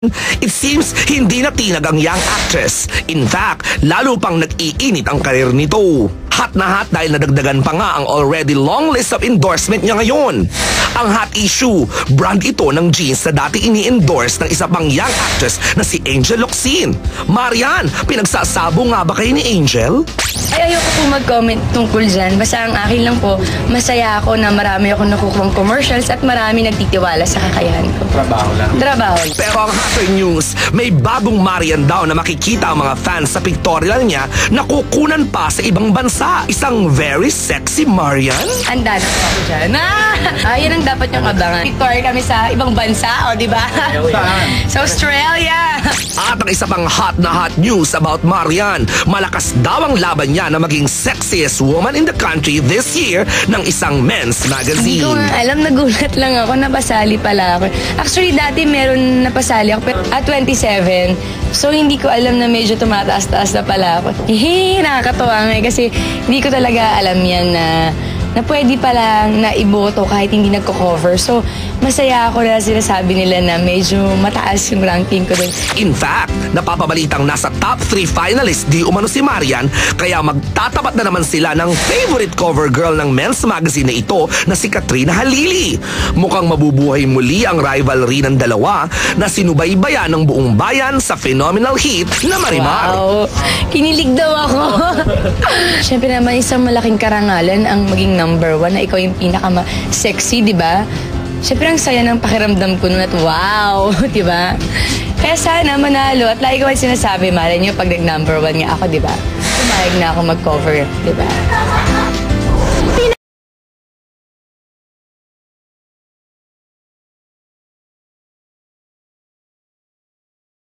It seems hindi na tinag ang young actress. In fact, lalo pang nag-iinit ang karir nito. Hot na hot dahil nadagdagan pa nga ang already long list of endorsement niya ngayon. Ang hot issue, brand ito ng jeans na dati ini-endorse ng isa pang young actress na si Angel Locsin. Marian, pinagsasabo nga ba kayo ni Angel? Ay, ayoko po mag-comment tungkol dyan. Basta ang akin lang po, masaya ako na marami ako nakukuha commercials at marami nagtitiwala sa kakayahan ko. Trabaho lang. Trabaho. Pero ang hotter news, may bagong Marian daw na makikita ang mga fans sa pictorial niya na kukunan pa sa ibang bansa. Isang very sexy Marian? Handa na po ako dyan. Ah, yan ang dapat yung abangan. Victoria kami sa ibang bansa, o di ba? sa Australia. At ang isa pang hot na hot news about Marian, malakas daw ang laban niya na maging sexiest woman in the country this year ng isang men's Hindi ko magazine. nga alam, nagulat lang ako, napasali pala ako. Actually, dati meron napasali ako, at 27. So, hindi ko alam na medyo tumataas-taas na pala ako. Hehe, nakakatawa nga eh, kasi hindi ko talaga alam yan na na pwede palang na iboto kahit hindi nagko-cover. So, masaya ako na sinasabi nila na medyo mataas yung ranking ko dun. In fact, napapabalitang nasa top 3 finalists di umano si Marian kaya magtatapat na naman sila ng favorite cover girl ng men's magazine na ito na si Katrina Halili. Mukhang mabubuhay muli ang rivalry ng dalawa na sinubaybayan ng buong bayan sa phenomenal hit na Marimar. Wow! Kinilig daw ako. Siyempre naman, isang malaking karangalan ang maging number one na ikaw yung pinaka-sexy, di ba? Siyempre, ang saya ng pakiramdam ko nun at wow, di ba? Kaya sana manalo at lagi ko ay sinasabi, malay niyo pag nag-number one nga ako, di ba? Pumayag na ako mag-cover, di ba?